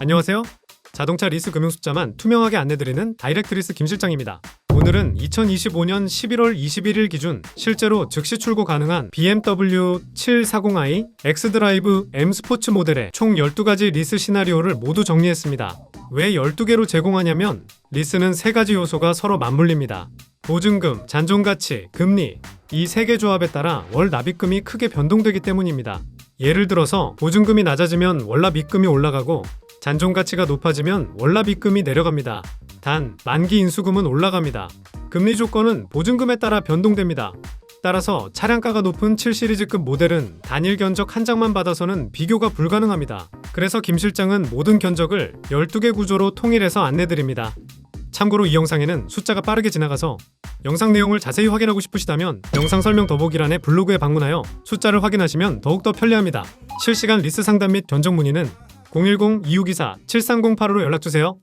안녕하세요. 자동차 리스 금융 숫자만 투명하게 안내드리는 다이렉트 리스 김 실장입니다. 오늘은 2025년 11월 21일 기준 실제로 즉시 출고 가능한 BMW 740i X드라이브 M 스포츠 모델의 총 12가지 리스 시나리오를 모두 정리했습니다. 왜 12개로 제공하냐면 리스는 3가지 요소가 서로 맞물립니다. 보증금, 잔존가치, 금리 이세개 조합에 따라 월 납입금이 크게 변동되기 때문입니다. 예를 들어서 보증금이 낮아지면 월납 입금이 올라가고 잔존 가치가 높아지면 월납 입금이 내려갑니다. 단 만기 인수금은 올라갑니다. 금리 조건은 보증금에 따라 변동됩니다. 따라서 차량가가 높은 7시리즈급 모델은 단일 견적 한 장만 받아서는 비교가 불가능합니다. 그래서 김 실장은 모든 견적을 12개 구조로 통일해서 안내드립니다. 참고로 이 영상에는 숫자가 빠르게 지나가서 영상 내용을 자세히 확인하고 싶으시다면 영상 설명 더보기란에 블로그에 방문하여 숫자를 확인하시면 더욱더 편리합니다. 실시간 리스 상담 및 견적 문의는 010-2624-7308로 연락주세요.